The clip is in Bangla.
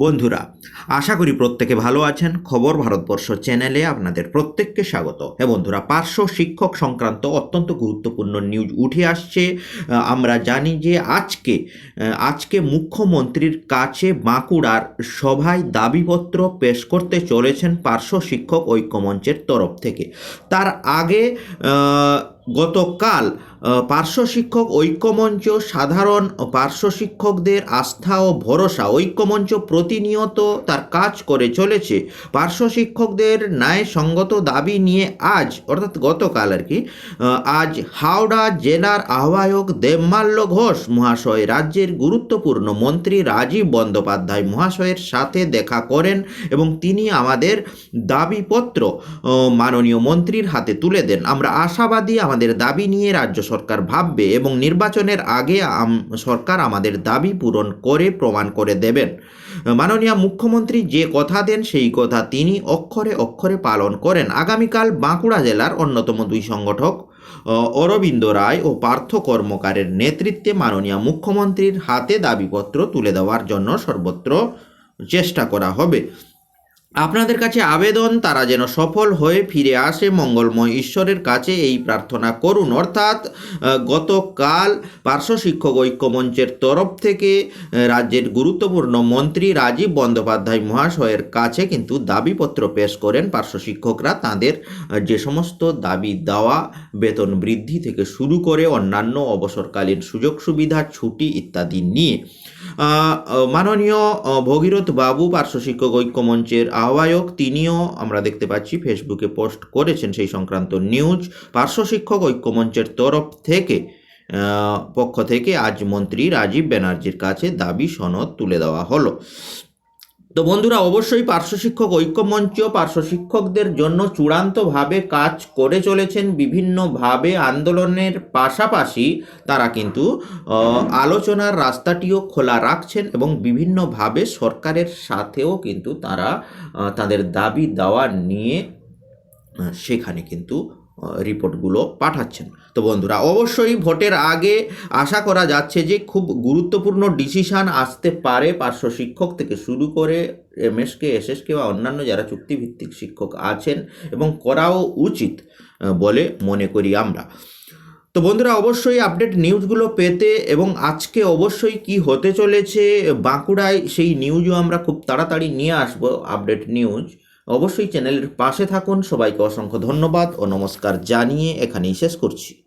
বন্ধুরা, আশা করি প্রত্যেকে ভালো আছেন। খবর ভারতবর্ষ চ্যানেলে আপনাদের প্রত্যেককে স্বাগত। হ্যাঁ বন্ধুরা, পার্শ্ব শিক্ষক সংক্রান্ত অত্যন্ত গুরুত্বপূর্ণ নিউজ উঠে আসছে। আমরা জানি যে আজকে আজকে মুখ্যমন্ত্রীর কাছে বাঁকুড়ার সভায় দাবিপত্র পেশ করতে চলেছেন পার্শ্ব শিক্ষক ঐক্যমঞ্চের তরফ থেকে। তার আগে গতকাল পার্শ্ব শিক্ষক ঐক্যমঞ্চ সাধারণ পার্শ্ব শিক্ষকদের আস্থা ও ভরসা, ঐক্যমঞ্চ প্রতিনিয়ত তার কাজ করে চলেছে। পার্শ্ব শিক্ষকদের ন্যায়সঙ্গত দাবি নিয়ে আজ, অর্থাৎ গতকাল আর কি আজ হাওড়া জেলার আহ্বায়ক দেবমাল্য ঘোষ মহাশয়, রাজ্যের গুরুত্বপূর্ণ মন্ত্রী রাজীব বন্দ্যোপাধ্যায় মহাশয়ের সাথে দেখা করেন এবং তিনি আমাদের দাবিপত্র মাননীয় মন্ত্রীর হাতে তুলে দেন। আমরা আশাবাদী আমাদের দাবি নিয়ে রাজ্য সরকার ভাববে এবং নির্বাচনের আগে সরকার আমাদের দাবি পূরণ করে, প্রমাণ করে দেবেন। মাননীয় মুখ্যমন্ত্রী যে কথা দেন, সেই কথা তিনি অক্ষরে অক্ষরে পালন করেন। আগামীকাল বাঁকুড়া জেলার অন্যতম দুই সংগঠক অরবিন্দ রায় ও পার্থ কর্মকারের নেতৃত্বে মাননীয় মুখ্যমন্ত্রীর হাতে দাবিপত্র তুলে দেওয়ার জন্য সর্বত্র চেষ্টা করা হবে। আপনাদের কাছে আবেদন, তারা যেন সফল হয়ে ফিরে আসে, মঙ্গলময় ঈশ্বরের কাছে এই প্রার্থনা করুন। অর্থাৎ গতকাল পার্শ্ব শিক্ষক ঐক্যমঞ্চের তরফ থেকে রাজ্যের গুরুত্বপূর্ণ মন্ত্রী রাজীব বন্দ্যোপাধ্যায় মহাশয়ের কাছে কিন্তু দাবিপত্র পেশ করেন। পার্শ্ব শিক্ষকরা তাদের যে সমস্ত দাবি দেওয়া, বেতন বৃদ্ধি থেকে শুরু করে অন্যান্য অবসরকালীন সুযোগ সুবিধা, ছুটি ইত্যাদি নিয়ে মাননীয় ভগীরথ বাবু পার্শ্ব শিক্ষক ঐক্যমঞ্চের আহ্বায়ক তিনিও আমরা দেখতে পাচ্ছি ফেসবুকে পোস্ট করেছেন সেই সংক্রান্ত নিউজ। পার্শ্ব শিক্ষক ঐক্যমঞ্চের তরফ থেকে পক্ষ থেকে আজ মন্ত্রী রাজীব ব্যানার্জির কাছে দাবি সনদ তুলে দেওয়া হলো। তো বন্ধুরা, অবশ্যই পার্শ্ব শিক্ষক ঐক্যমঞ্চ পার্শ্ব শিক্ষকদের জন্য চূড়ান্তভাবে কাজ করে চলেছেন বিভিন্নভাবে আন্দোলনের পাশাপাশি তারা কিন্তু আলোচনার রাস্তাটিও খোলা রাখছেন এবং বিভিন্নভাবে সরকারের সাথেও কিন্তু তারা তাদের দাবি দাওয়া নিয়ে সেখানে কিন্তু রিপোর্টগুলো পাঠাচ্ছেন। তো বন্ধুরা, অবশ্যই ভোটের আগে আশা করা যাচ্ছে যে খুব গুরুত্বপূর্ণ ডিসিশান আসতে পারে পার্শ্ব শিক্ষক থেকে শুরু করে এমএসকে, এসএসকে বা অন্যান্য যারা চুক্তিভিত্তিক শিক্ষক আছেন এবং করাও উচিত বলে মনে করি আমরা। তো বন্ধুরা, অবশ্যই আপডেট নিউজগুলো পেতে এবং আজকে অবশ্যই কি হতে চলেছে বাঁকুড়ায় সেই নিউজও আমরা খুব তাড়াতাড়ি নিয়ে আসব আপডেট নিউজ অবশ্যই চ্যানেলের পাশে থাকুন। সবাইকে অসংখ্য ধন্যবাদ ও নমস্কার জানিয়ে এখানেই শেষ করছি।